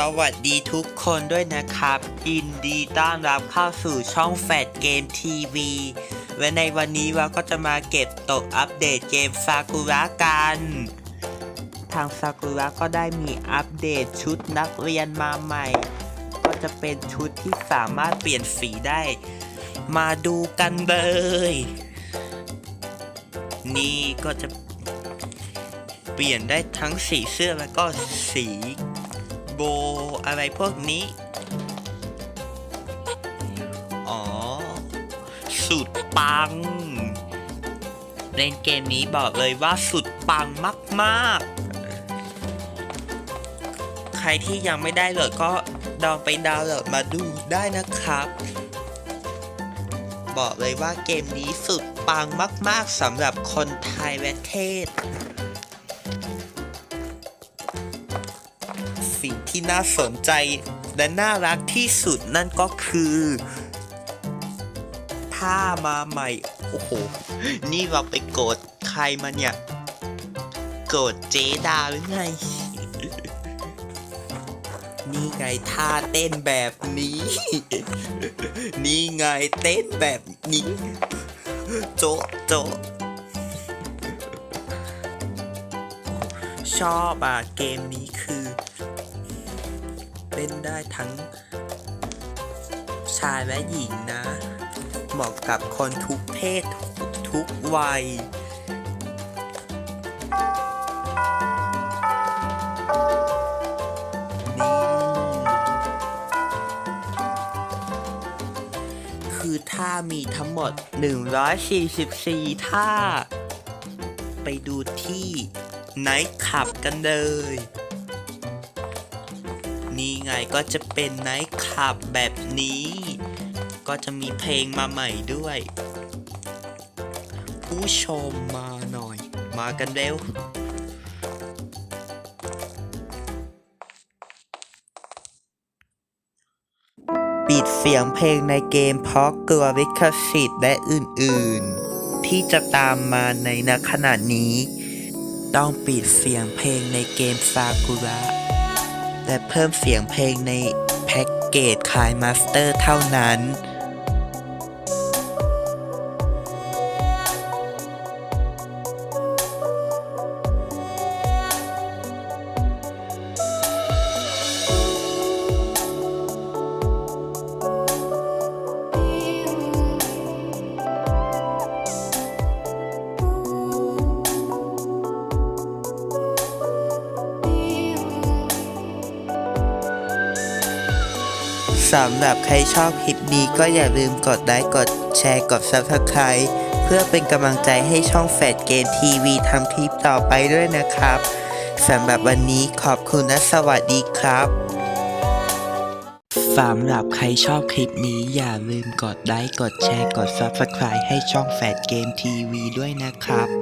สวัสดีทุกคนด้วยนะครับ ยินดีต้อนรับเข้าสู่ช่องแฟดเกมทีวีและในวันนี้เราก็จะมาเก็บตกอัปเดตเกมซากุระกัน ทางซากุระก็ได้มีอัปเดตชุดนักเรียนมาใหม่ ก็จะเป็นชุดที่สามารถเปลี่ยนสีได้ มาดูกันเลย นี่ก็จะเปลี่ยนได้ทั้งสีเสื้อแล้วก็สี โบอะไรพวกนี้ อ๋อ สุดปัง เล่นเกมนี้บอกเลยว่าสุดปังมากๆ ใครที่ยังไม่ได้โหลดก็ลองไปดาวน์โหลดมาดูได้นะครับ บอกเลยว่าเกมนี้สุดปังมาก ๆสำหรับคนไทยและเทศ สิ่งที่น่าสนใจและน่ารักที่สุดนั่นก็คือถ้ามาใหม่ โอ้โห นี่เราไปโกรธใครมาเนี่ย โกรธเจดาหรือไง นี่ไงท่าเต้นแบบนี้ นี่ไงเต้นแบบนี้ โจะโจะชอบอะเกมนี้คือ เล่นได้ทั้ง ชายและหญิงนะ เหมาะกับคนทุกเพศทุกทุกวัยนี่คือท่ามีทั้งหมด 144 ท่า ไปดูที่ไนท์ขับกันเลย นี่ไงก็จะเป็นไนท์คลับแบบนี้ ก็จะมีเพลงมาใหม่ด้วย ผู้ชมมาหน่อย มากันเร็วปิดเสียงเพลงในเกมเพราะกลัวลิขสิทธิ์และอื่นๆ ที่จะตามมาในณขณะนี้ ต้องปิดเสียงเพลงในเกมซากุระ และเพิ่มเสียงเพลงในแพ็กเกจคายมาสเตอร์เท่านั้น สำหรับใครชอบคลิปนี้ก็อย่าลืมกดไลค์กดแชร์กด Subscribe เพื่อเป็นกำลังใจให้ช่องแฟดเกมทีวีทำคลิปต่อไปด้วยนะครับสำหรับวันนี้ขอบคุณและสวัสดีครับสำหรับใครชอบคลิปนี้อย่าลืมกดไลค์กดแชร์กด Subscribe ให้ช่องแฟดเกมทีวีด้วยนะครับ